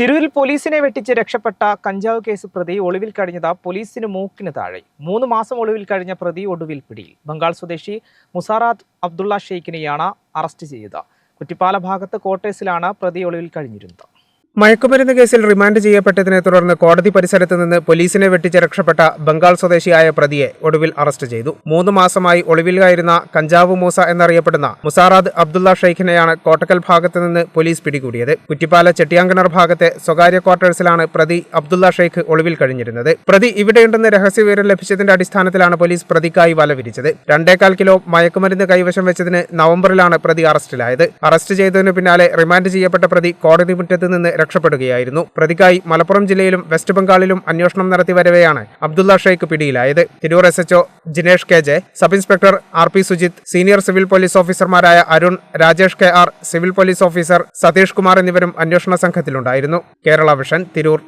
തിരൂരിൽ പോലീസിനെ വെട്ടിച്ച് രക്ഷപ്പെട്ട കഞ്ചാവ് കേസ് പ്രതി ഒളിവിൽ കഴിഞ്ഞത് പോലീസിന് മൂക്കിന് താഴെ. മൂന്ന് മാസം ഒളിവിൽ കഴിഞ്ഞ പ്രതി ഒടുവിൽ പിടിയിൽ. ബംഗാൾ സ്വദേശി മുസാറാത്ത് അബ്ദുള്ള ഷെയ്ഖിനെയാണ് അറസ്റ്റ് ചെയ്തത്. കുറ്റിപ്പാല ഭാഗത്ത് കോട്ടേഴ്സിലാണ് പ്രതി ഒളിവിൽ കഴിഞ്ഞിരുന്നത്. മയക്കുമരുന്ന് കേസിൽ റിമാൻഡ് ചെയ്യപ്പെട്ടതിനെ തുടർന്ന് കോടതി പരിസരത്ത് നിന്ന് പോലീസിനെ വെട്ടിച്ച് രക്ഷപ്പെട്ട ബംഗാൾ സ്വദേശിയായ പ്രതിയെ ഒടുവിൽ അറസ്റ്റ് ചെയ്തു. മൂന്ന് മാസമായി ഒളിവിലായിരുന്ന കഞ്ചാവ് മൂസ എന്നറിയപ്പെടുന്ന മുസാറാദ് അബ്ദുള്ള ഷെയ്ഖിനെയാണ് കോട്ടക്കൽ ഭാഗത്ത് നിന്ന് പോലീസ് പിടികൂടിയത്. കുറ്റിപ്പാല ചെട്ടിയാങ്കണർ ഭാഗത്തെ സ്വകാര്യ ക്വാർട്ടേഴ്സിലാണ് പ്രതി അബ്ദുള്ള ഷെയ്ഖ് ഒളിവിൽ കഴിഞ്ഞിരുന്നത്. പ്രതി ഇവിടെയുണ്ടെന്ന് രഹസ്യവിവരം ലഭിച്ചതിന്റെ അടിസ്ഥാനത്തിലാണ് പോലീസ് പ്രതിക്കായി വല വിരിച്ചത് രണ്ടേകാൽ കിലോ മയക്കുമരുന്ന് കൈവശം വെച്ചതിന് നവംബറിലാണ് പ്രതി അറസ്റ്റിലായത്. അറസ്റ്റ് ചെയ്തതിനു പിന്നാലെ റിമാൻഡ് ചെയ്യപ്പെട്ട പ്രതി കോടതി മുറ്റത്ത് നിന്ന് രക്ഷപ്പെടുകയായിരുന്നു. പ്രതിക്കായി മലപ്പുറം ജില്ലയിലും വെസ്റ്റ് ബംഗാളിലും അന്വേഷണം നടത്തി വരവെയാണ് അബ്ദുള്ള ഷെയ്ഖ് പിടിയിലായത്. Tirur S HO Jinesh K J sub inspector R P Sujith senior civil police ഓഫീസർമാരായ Arun Rajesh K R civil police officer Satheesh Kumar എന്നിവരും അന്വേഷണ സംഘത്തിലുണ്ടായിരുന്നു. കേരള വിഷൻ തിരൂർ.